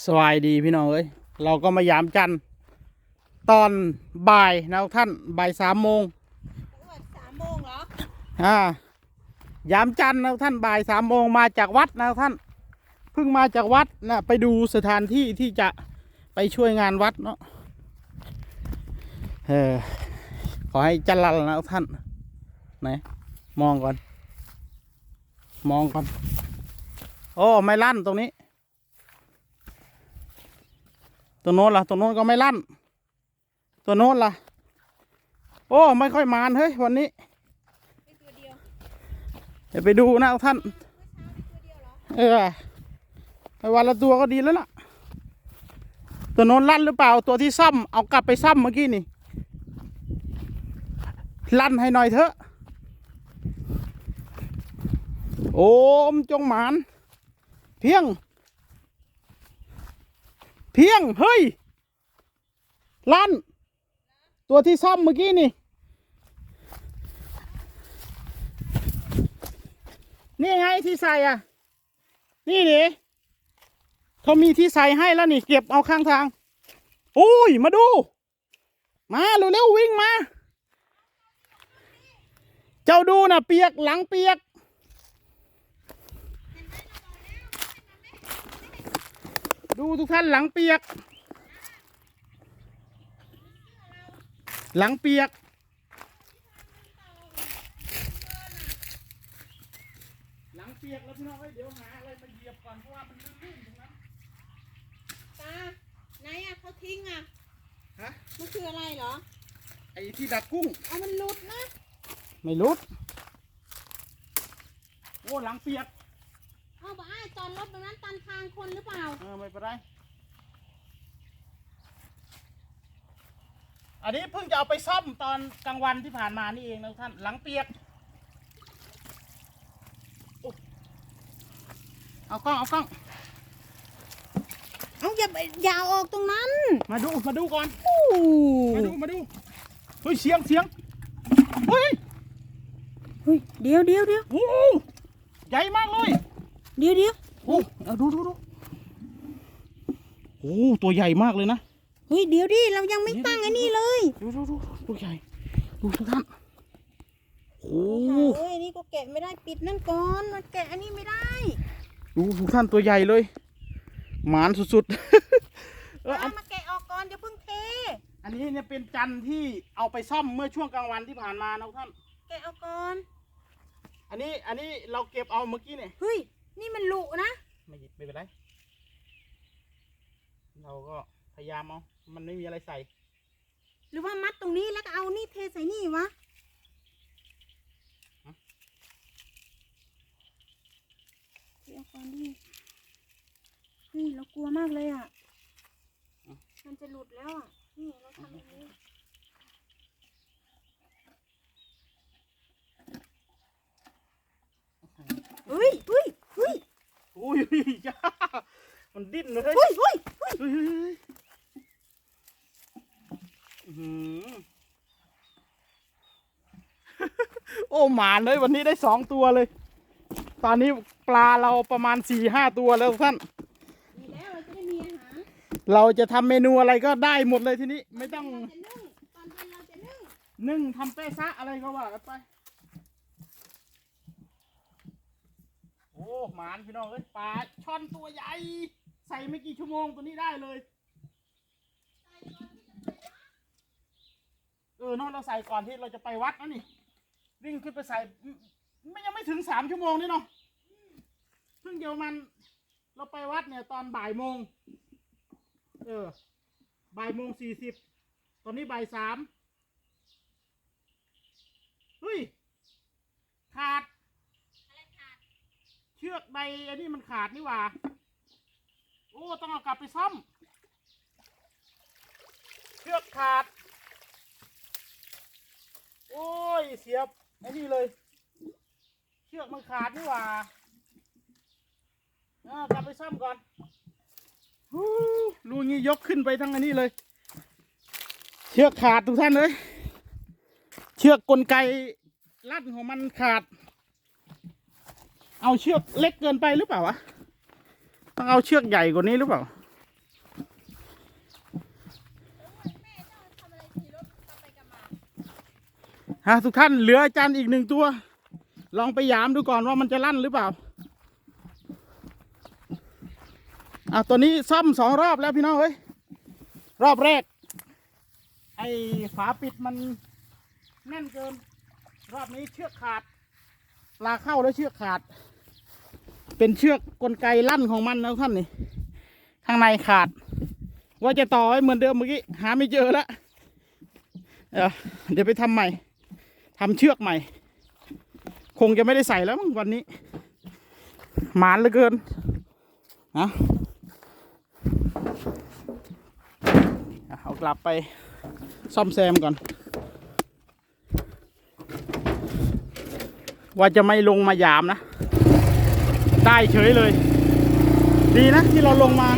สวัสดีพี่น้องเอ้ยเราก็มายามจันทร์ตอนบ่ายนะท่านบ่ายสามโมงสามโมงเหรออ่ายามจันทร์นะท่านบ่ายสามโมงมาจากวัดนะท่านเพิ่งมาจากวัดนะไปดูสถานที่ที่จะไปช่วยงานวัดเนาะเออขอให้จันลันนะท่านไหนมองก่อน มองก่อนโอ้ไม่ลั่นตรงนี้ ตัวโน้นล่ะตัวโน้นก็ไม่ลั่น ตัวโน้นล่ะ โอ้ไม่ค่อยมานเฮ้ยวันนี้เดี๋ยวไปดูนะท่าน เอเช้ามีตัวเดียวเหรอเออไปวันละตัวก็ดีแล้วล่ะ ตัวโน้นลั่นหรือเปล่าตัวที่ซ่อมเอากลับไปซ่อมเมื่อกี้นี่ลั่นให้หน่อยเถอะ โอมจงหมาน เพียง เพียง เฮ้ยลั่น ตัวที่ซ่อมเมื่อกี้นี่ นี่ไงที่ใส่อะ นี่นี่เขามีที่ใส่ให้แล้วนี่ เก็บเอาข้างทางโอ้ย มาดู มาเร็วๆวิ่งมา เจ้าดูนะเปียกหลังเปียก ดูทุกท่านหลังเปียก หลังเปียก หลังเปียกแล้วพี่น้องเอ้ยเดี๋ยวหาอะไรมาเหยียบก่อนเพราะว่ามันลื่นๆตรงนั้นตาไหนอะเขาทิ้งอะฮะมันคืออะไรเหรอ ไอ้ที่ดักกุ้ง เอามันหลุดนะ ไม่รู้โอ้หลังเปียกเอาบ้าไอ้ จอดรถตรงนั้นตันทางคนหรือเปล่า เออไม่เป็นไร อันนี้เพิ่งจะเอาไปซ่อมตอนกลางวันที่ผ่านมานี่เองนะท่านหลังเปียกโอ้เอากล้องเอากล้องเอาอย่าไปอย่าเอาออกตรงนั้น มาดูมาดูก่อน โอ้มาดูมาดูเฮ้ยเสียงเสียงเฮ้ยเฮ้ยเดี๋ยวเดี๋ยวเดี๋ยวโอ้โหใหญ่มากเลย เดี๋ยวเดี๋ยวโอ้เอาดูดูดูโอ้ตัวใหญ่มากเลยนะเฮ้ยเดี๋ยวดิเรายังไม่ตั้งไอ้นี่เลยดูดูดูตัวใหญ่ดูทุกท่านโอ้เฮ้ยนี่ก็แกะไม่ได้ปิดนั่นก่อนมันแกะอันนี้ไม่ได้ดูทุกท่านตัวใหญ่เลย หมานสุดๆเอออัเอานมาแกะออกก่อนอย่าเพิ่งเท อันนี้เนี่ยเป็นจันทร์ที่เอาไปซ่อมเมื่อช่วงกลางวันที่ผ่านมานะทุกท่านแกะเอาก่อน อันนี้อันนี้เราเก็บเอาเมื่อกี้เนี่ยเฮ้ย นี่มันหลุนะ ไม่ไม่เป็นไร เราก็พยายามเอา มันไม่มีอะไรใส่ หรือว่ามัดตรงนี้แล้วก็เอานี่เทใส่นี่วะฮะเดี๋ยวก่อนดิเฮ้ยเรากลัวมากเลยอะ มันจะหลุดแล้วอะ นี่เราทำอย่างนี้ เฮ้ยเฮ้ยเฮ้ย อุ้ ยจ้ามันดิ้นเลยเฮ้ยเฮ้ยเฮ้ยเฮ้ยเฮ้ยเฮ้ยอื้อหือโอ้หมานเลยวันนี้ได้สองตัวเลย ตอนนี้ปลาเราประมาณสี่ห้าตัวแล้วท่านดีแล้วเราจะได้มีอาหารเราจะทำเมนูอะไรก็ได้หมดเลยทีนี้ ไม่ต้องเราจะนึ่งตอนเย็นเราจะนึ่งนึ่งทำเป้ซะอะไรก็ว่ากันไป อ้หมานพี่น้องเอ้ยปลาช่อนตัวใหญ่ ใส่ไม่กี่ชั่วโมงตัวนี้ได้เลย เออเนอะเราใส่ก่อนที่เราจะไปวัดนะนี่ วิ่งขึ้นไปใส่ไม่ยังไม่ถึงสามชั่วโมงนี่เนาะเพิ่งเดียวมันเราไปวัดเนี่ยตอนบ่ายโมง เออ บ่ายโมงสี่สิบ ตอนนี้บ่ายสามเฮ้ย ขาด ชือกใบอันนี้มันขาดนี่หว่า โอ้ ต้องเอากลับไปซ่อม เชือกขาด โอ้ย เสียบไอ้นี่เลย เชือกมันขาดนี่หว่าเอากลับไปซ่อมก่อนฮู้ลูกนี้ยกขึ้นไปทั้งอันนี้เลย เชือกขาดทุกท่านเลย เชือกกลไกลั่นของมันขาด เอาเชือกเล็กเกินไปหรือเปล่าวะต้องเอาเชือกใหญ่กว่านี้หรือเปล่าฮะสุขัจนเหลืออาจารย์อีกหนึ่งตัว ลองไปยามดูก่อนว่ามันจะลั่นหรือเปล่าอะตัวนี้ซ่อมสองรอบแล้วพี่น้องเฮ้ยรอบแรก ไอ้ฝาปิดมันแน่นเกิน รอบนี้เชือกขาด ลาเข้าแล้วเชือกขาด เป็นเชือกกลไกลั่นของมันนะท่านนี่ข้างในขาด ว่าจะต่อให้เหมือนเดิมเมื่อกี้หาไม่เจอแล้วเดี๋ยวไปทำใหม่ทำเชือกใหม่ คงจะไม่ได้ใส่แล้วมั้งวันนี้หมานเหลือเกินนะเอากลับไปซ่อมแซมก่อน ว่าจะไม่ลงมาหยามนะ ได้เฉยเลย ดีนะที่เราลงมา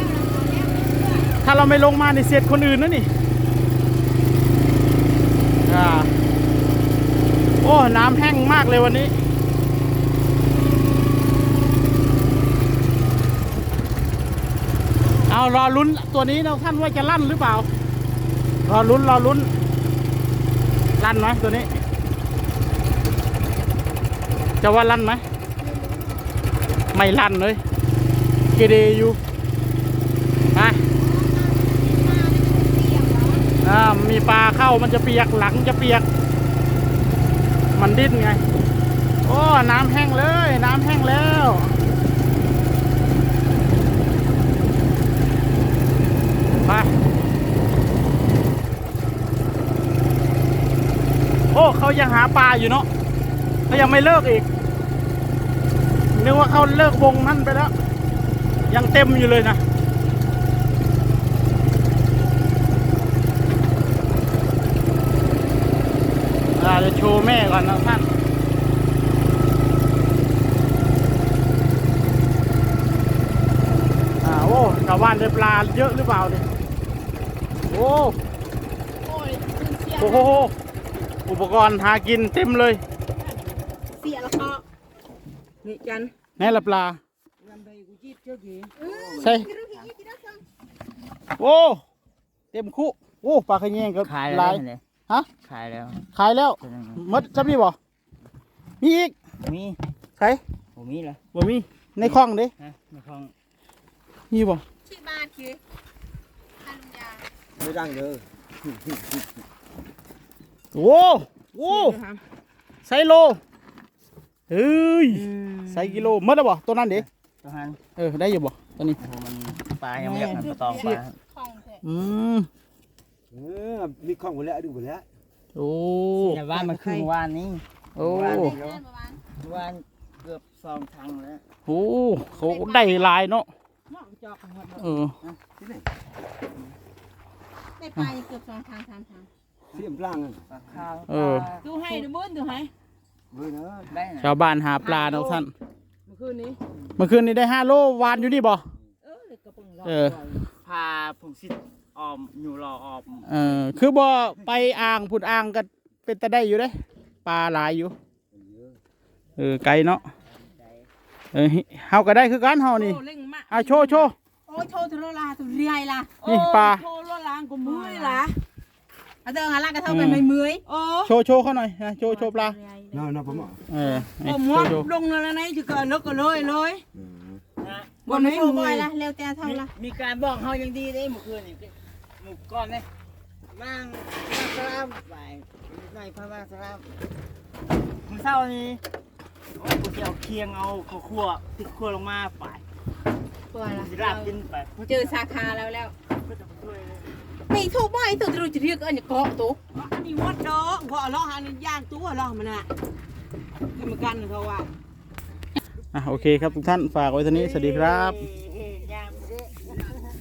ถ้าเราไม่ลงมาในเสียดคนอื่นนะนี่โอ้น้ำแห้งมากเลยวันนี้ เอารอลุ้นตัวนี้นะท่านว่าจะลั่นหรือเปล่า รอลุ้นรอลุ้น ลั่นไหมตัวนี้ จะว่าลั่นไหม ไม่ลั่นเลยเกเรอยู่ไปอ่ามีปลาเข้ามันจะเปียกหลังจะเปียก มันดิ้นไง โอ้น้ำแห้งเลย น้ำแห้งแล้วไปโอ้เขายังหาปลาอยู่เนาะเขายังไม่เลิกอีก นึกว่าเขาเลิกวงนั่นไปแล้ว ยังเต็มอยู่เลยนะอาจะโชว์แม่ก่อนนะท่านอ่าโอ้ชาวบ้านได้ปลาเยอะหรือเปล่าเนี่ย โอ้โอ้ยเสียโหโหโหอุปกรณ์หากินเต็มเลยเสียแล้วก็ นี่จันแน่ละปลาลำใบกูจีบเจ้ากี่ใช่โอ้เต็มคุโอ้ปลาขะแยงก็ขายหแล้ลาวยเนี่ยฮะขายแล้วขายแล้วหมดจำนี่บ่มีอีกมีใช่ผมมีเหรอบ่มีในคลองเด้ฮะในคลองมีบ่ที่บ้านคือท่านลุงยาไม่ดังเด้อโอ้โอ้ไซโล เฮ้ยไซกิโลหมดแล้วบ่ตัวนั้นเด้ตัวหันเออได้อยู่บ่ตัวนี้โอ้โหมันปลายังไม่อยากหันปลาตองปลาของเถอะอืมเออมีข้องหมดแล้วดูหมดแล้วโอ้เนี่ยว่านมันคือวานนี้โอ้แม่ประมาณวานเกือบสองทางแล้วโหเขาได้หลายเนาะเออได้ไปเกือบสองทางสามทางเสียมปลางอะปลาข้าวเออดูให้ดูบนดูให้ เว้ยนะได้นะชาวบ้านหาปลาเนาะท่านเมื่อคืนนี้ เมื่อคืนนี้ได้ห้าโลวานอยู่นี่บ่ เออเลยกระป๋องเออ พาผมสิออมอยู่รอออมเออคือบ่ไปอ่างผุดอ่างก็เป็นแต่ได้อยู่เด้ปลาหลายอยู่เออไกลเนาะเออเฮาก็ได้คือกันเฮานี่เล่งมากอะโชว์โชว์ โอ้ยโทรโทรลาตัวเรียล่ะนี่ปลาโทรละลางกูมือละเอาเดินหาลากกระเท่ากันไม่เมื่อยโอ้โชว์โชว์เขาหน่อยนะโชว์โชว์ปลา น่าน่าผมอะเออโอ้นี่หมโชดว์โชว์ลงแล้วนะจะเกิดนกก็เลยเลยเออบนไม่บ่อยละเร็วแต่เท่าละมีการบอกเขายังดีได้เมื่อคืนนี่หมู่ก่อนเลยมั่งมั่งสลามไปในพระมาสลามผมเศร้านี่โอ้ยกูจะเอาเคียงเอาข้าวคั่วติดคั่วลงมาไปบ่อยละจะราบกินไปเจอสาขาแล้วแล้วก็จะไปช่วยเลย ไม่ถูกบ่อยตัวจะเรียกอันนี้เกาะตัวอันนี้วัดดอกเพราะเราหานี่ย่างตัวเรามันน่ะกรรมการเขาว่าอะโอเคครับทุกท่านฝากไว้เท่านี้สวัสดีครับเอ้